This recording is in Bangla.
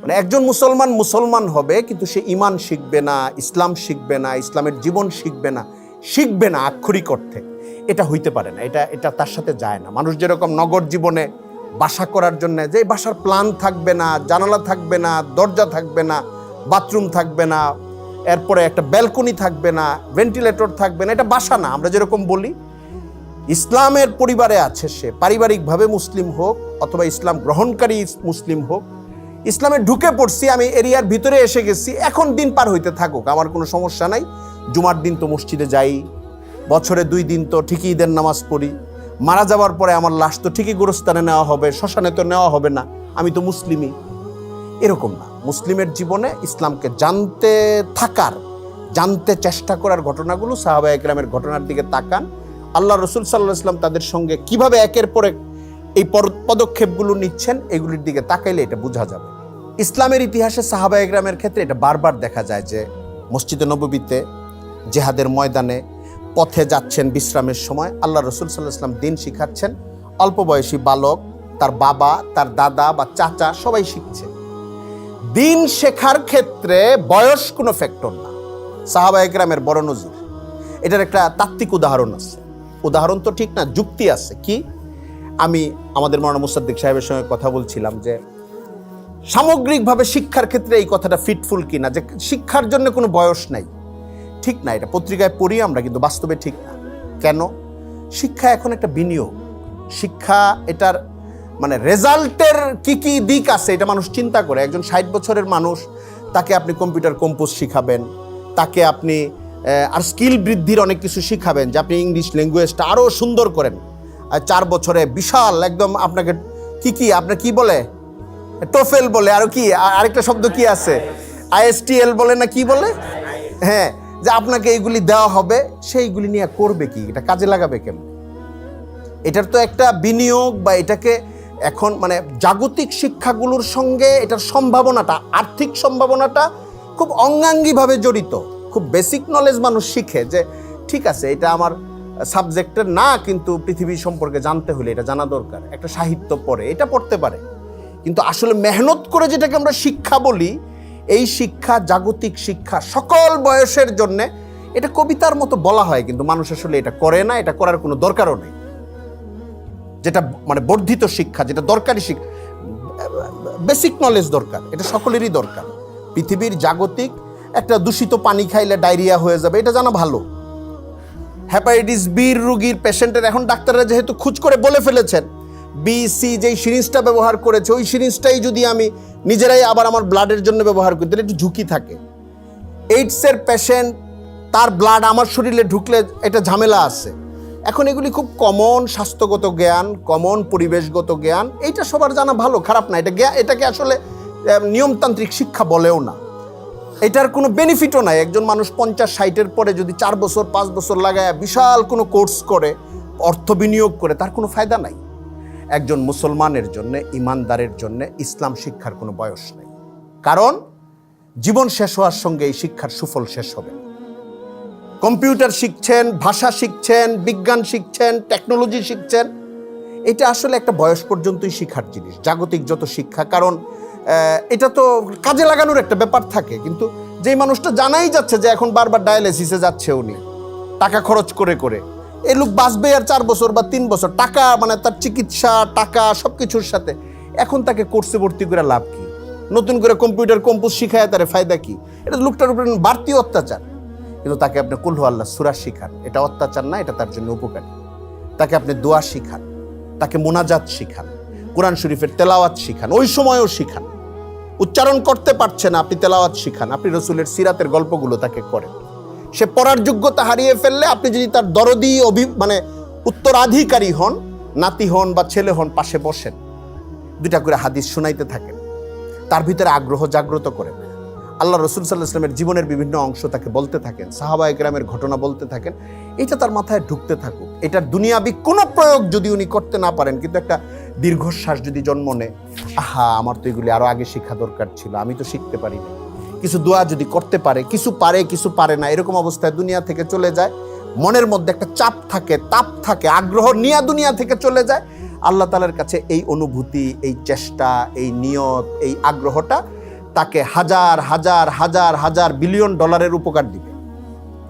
মানে একজন মুসলমান মুসলমান হবে, কিন্তু সে ইমান শিখবে না, ইসলাম শিখবে না, ইসলামের জীবন শিখবে না শিখবে না আক্ষরিক অর্থে। এটা হইতে পারে না, এটা এটা তার সাথে যায় না। মানুষ যেরকম নগর জীবনে বাসা করার জন্য, যে বাসার প্ল্যান থাকবে না, জানালা থাকবে না, দরজা থাকবে না, বাথরুম থাকবে না, এরপরে একটা ব্যালকনি থাকবে না, ভেন্টিলেটর থাকবে না, এটা বাসা না। আমরা যেরকম বলি, ইসলামের পরিবারে আছে সে, পারিবারিকভাবে মুসলিম হোক অথবা ইসলাম গ্রহণকারী মুসলিম হোক ইসলামে ঢুকে পড়ছি, আমি এরিয়ার ভিতরে এসে গেছি। এখন দিন পার হইতে থাকুক, আমার কোনো সমস্যা নাই। জুমার দিন তো মসজিদে যাই, বছরে দুই দিন তো ঠিকই ঈদের নামাজ পড়ি। মারা যাওয়ার পরে আমার লাশ তো ঠিকই গোরস্থানে নেওয়া হবে, শ্মশানে তো নেওয়া হবে না, আমি তো মুসলিমই। এরকম না, মুসলিমের জীবনে ইসলামকে জানতে থাকার, জানতে চেষ্টা করার ঘটনাগুলো সাহাবা একরামের ঘটনার দিকে তাকান। আল্লাহ রসুল সাল্লাহ ইসলাম তাদের সঙ্গে কীভাবে একের পর এক এই পদক্ষেপগুলো নিচ্ছেন, এগুলির দিকে তাকাইলে এটা বোঝা যাবে। ইসলামের ইতিহাসে সাহাবা একরামের ক্ষেত্রে এটা বারবার দেখা যায় যে, মসজিদে নববীতে, জেহাদের ময়দানে পথে যাচ্ছেন বিশ্রামের সময়, আল্লাহ রসুল সাল্লাহ ইসলাম দিন শিখাচ্ছেন, অল্প বয়সী বালক, তার বাবা, তার দাদা বা চাচা সবাই শিখছে। দিন শেখার ক্ষেত্রে বয়স কোনো ফ্যাক্টর না। সাহাবা একরামের বড় নজির। এটার একটা তাত্ত্বিক উদাহরণ আছে। উদাহরণ তো ঠিক না, যুক্তি আছে। কি? আমি আমাদের মৌলানা মুসাদ্দিক সাহেবের সঙ্গে কথা বলছিলাম যে সামগ্রিকভাবে শিক্ষার ক্ষেত্রে এই কথাটা ফিটফুল কিনা, যে শিক্ষার জন্য কোনো বয়স নাই। ঠিক না, এটা পত্রিকায় পড়ি আমরা, কিন্তু বাস্তবে ঠিক না। কেন? শিক্ষা এখন একটা বিনিয়োগ। শিক্ষা এটার মানে রেজাল্টের কি কি দিক আছে, এটা মানুষ চিন্তা করে। একজন ষাট বছরের মানুষ, তাকে আপনি কম্পিউটার কম্পোজ শিখাবেন, তাকে আপনি আর স্কিল বৃদ্ধির অনেক কিছু শিখাবেন, যে আপনি ইংলিশ ল্যাঙ্গুয়েজটা আরও সুন্দর করেন। চার বছরে বিশাল একদম আপনাকে কি কি, আপনার কি বলে? টোফেল বলে, আর কি আরেকটা শব্দ কি আছে? আইএসটিএল বলে না কি বলে? হ্যাঁ যে আপনাকে এইগুলি দেওয়া হবে, সেইগুলি নিয়ে করবে কি? এটা কাজে লাগাবে কেমন? এটার তো একটা বিনিয়োগ বা এটাকে এখন মানে জাগতিক শিক্ষাগুলোর সঙ্গে এটার সম্ভাবনাটা, আর্থিক সম্ভাবনাটা খুব অঙ্গাঙ্গিভাবে জড়িত। খুব বেসিক নলেজ মানুষ শিখে যে, ঠিক আছে, এটা আমার সাবজেক্টের না কিন্তু পৃথিবী সম্পর্কে জানতে হলে এটা জানা দরকার, একটা সাহিত্য পড়ে, এটা পড়তে পারে। কিন্তু আসলে মেহনত করে যেটাকে আমরা শিক্ষা বলি, এই শিক্ষা, জাগতিক শিক্ষা সকল বয়সের জন্যে এটা কবিতার মতো বলা হয়, কিন্তু মানুষ আসলে এটা করে না, এটা করার কোনো দরকারও নেই। যেটা মানে বর্ধিত শিক্ষা, যেটা দরকারি শিক্ষা বেসিক নলেজ দরকার, এটা সকলেরই দরকার। পৃথিবীর জাগতিক একটা দূষিত পানি খাইলে ডায়রিয়া হয়ে যাবে, এটা জানা ভালো। হ্যাপাটাইটিস বির রুগীর পেশেন্টের এখন ডাক্তাররা যেহেতু খুঁজ করে বলে ফেলেছেন বি সি যেই সিরিঞ্জটা ব্যবহার করেছে, ওই সিরিঞ্জটাই যদি আমি নিজেরাই আবার আমার ব্লাডের জন্য ব্যবহার করি, তাহলে একটু ঝুঁকি থাকে। এইডসের পেশেন্ট তার ব্লাড আমার শরীরে ঢুকলে এটা ঝামেলা আছে। এখন এগুলি খুব কমন স্বাস্থ্যগত জ্ঞান কমন পরিবেশগত জ্ঞান, এইটা সবার জানা ভালো, খারাপ না। এটা জ্ঞা- এটাকে আসলে নিয়মতান্ত্রিক শিক্ষা বলেও না। এটার কোনো বেনিফিটও নাই। একজন মানুষ পঞ্চাশ ষাটের পরে যদি চার বছর, পাঁচ বছর লাগায় বিশাল কোনো কোর্স করে, অর্থ বিনিয়োগ করে, তার কোনো ফায়দা নাই। একজন মুসলমানের জন্য, ইমানদারের জন্য ইসলাম শিক্ষার কোনো বয়স নেই। কারণ জীবন শেষ হওয়ার সঙ্গে এই শিক্ষার সুফল শেষ হবে কম্পিউটার শিখছেন, ভাষা শিখছেন, বিজ্ঞান শিখছেন টেকনোলজি শিখছেন, এটা আসলে একটা বয়স পর্যন্তই শিখার জিনিস, জাগতিক যত শিক্ষা। কারণ এটা তো কাজে লাগানোর একটা ব্যাপার থাকে, কিন্তু যেই মানুষটা জানাই যাচ্ছে যে এখন বারবার ডায়ালিসিসে যাচ্ছে উনি, টাকা খরচ করে করে, এই লোক বাঁচবে আর চার বছর বা তিন বছর, টাকা মানে তার চিকিৎসা, টাকা সব কিছুর সাথে, এখন তাকে কোর্সে ভর্তি করে লাভ কি? নতুন করে কম্পিউটার কম্পোজ শিখায় তার ফায়দা কি? এটা লোকটার উপরে বাড়তি অত্যাচার। কিন্তু তাকে আপনি কুল্হু আল্লাহ সুরা শিখান, এটা অত্যাচার না, এটা তার জন্য উপকারী। তাকে আপনি দোয়া শিখান, তাকে মোনাজাত শিখান, কোরআন শরীফের তেলাওয়াত শিখান, ওই সময়ও শিখান। উচ্চারণ করতে পারছে না, আপনি তেলাওয়াত শিখান, আপনি রসুলের সিরাতের গল্পগুলো তাকে করেন। সে পড়ার যোগ্যতা হারিয়ে ফেললে আপনি যদি তার দরদি অভি মানে উত্তরাধিকারী হন, নাতি হন বা ছেলে হন, পাশে বসেন, দুইটা করে হাদিস শুনাইতে থাকেন, তার ভিতরে আগ্রহ জাগ্রত করেন। আল্লাহ রসুল সাল্লাহ ইসলামের জীবনের বিভিন্ন অংশ তাকে বলতে থাকেন, সাহাবা একরামের ঘটনা বলতে থাকেন। এটা তার মাথায় ঢুকতে থাকুক। এটার দুনিয়াবি কোনো প্রয়োগ যদি উনি করতে না পারেন, কিন্তু একটা দীর্ঘশ্বাস যদি জন্ম নেয়, আহা, আমার তো এগুলি আরও আগে শিক্ষা দরকার ছিল, আমি তো শিখতে পারি না কিছু দোয়া যদি করতে পারে, কিছু পারে কিছু পারে না, এরকম অবস্থায় দুনিয়া থেকে চলে যায়, মনের মধ্যে একটা চাপ থাকে, তাপ থাকে, আগ্রহ নিয়া দুনিয়া থেকে চলে যায়, আল্লাহ তালার কাছে এই অনুভূতি, এই চেষ্টা, এই নিয়ত, এই আগ্রহটা তাকে হাজার হাজার হাজার হাজার বিলিয়ন ডলারের উপকার দিবে।